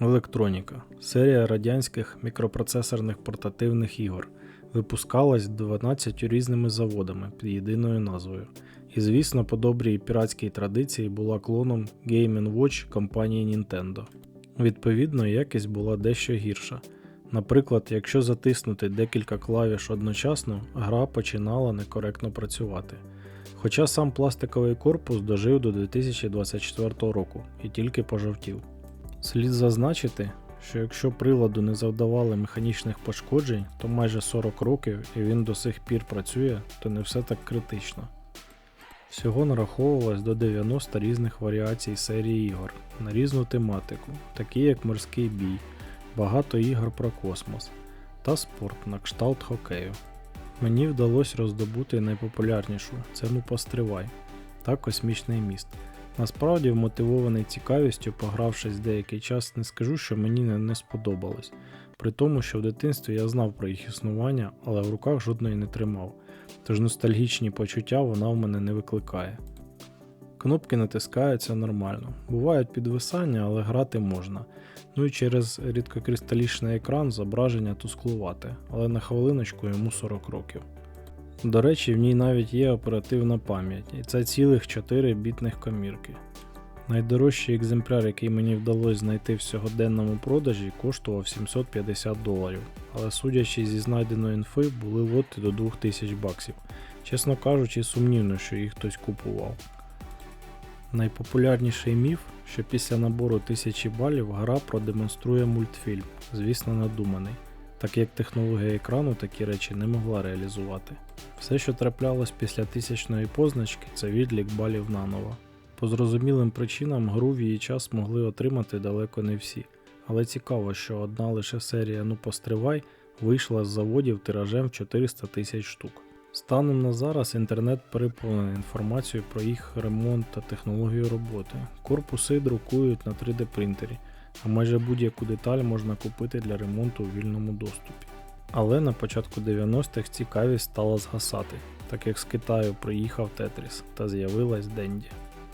Електроніка серія радянських мікропроцесорних портативних ігор випускалась 12 різними заводами під єдиною назвою. І, звісно, по добрій піратській традиції була клоном Game Watch компанії Nintendo. Відповідно, якість була дещо гірша. Наприклад, якщо затиснути декілька клавіш одночасно, гра починала некоректно працювати. Хоча сам пластиковий корпус дожив до 2024 року і тільки пожовтів. Слід зазначити, що якщо приладу не завдавали механічних пошкоджень, то майже 40 років і він до сих пір працює, то не все так критично. Всього нараховувалось до 90 різних варіацій серії ігор на різну тематику, такі як морський бій, багато ігор про космос та спорт на кшталт хокею. Мені вдалося роздобути найпопулярнішу це ну постривай та космічний міст. Насправді, вмотивований цікавістю, погравшись деякий час, не скажу, що мені не, не сподобалось. При тому, що в дитинстві я знав про їх існування, але в руках жодної не тримав. Тож ностальгічні почуття вона в мене не викликає. Кнопки натискаються нормально. Бувають підвисання, але грати можна. Ну і через рідкокристалічний екран зображення тусклувате, але на хвилиночку йому 40 років. До речі, в ній навіть є оперативна пам'ять, і це цілих 4 бітних комірки. Найдорожчий екземпляр, який мені вдалося знайти в сьогоденному продажі, коштував 750 доларів, але судячи зі знайденої інфи, були лоти до 2000 баксів. Чесно кажучи, сумнівно, що їх хтось купував. Найпопулярніший міф, що після набору 1000 балів гра продемонструє мультфільм, звісно, надуманий, так як технологія екрану такі речі не могла реалізувати. Все, що траплялось після тисячної позначки, це відлік балів наново. По зрозумілим причинам гру в її час могли отримати далеко не всі, але цікаво, що одна лише серія Ну постривай вийшла з заводів тиражем в 400 тисяч штук. Станом на зараз інтернет переповнений інформацією про їх ремонт та технологію роботи. Корпуси друкують на 3D принтері, а майже будь-яку деталь можна купити для ремонту у вільному доступі. Але на початку 90-х цікавість стала згасати, так як з Китаю приїхав Тетріс та з'явилась Денді.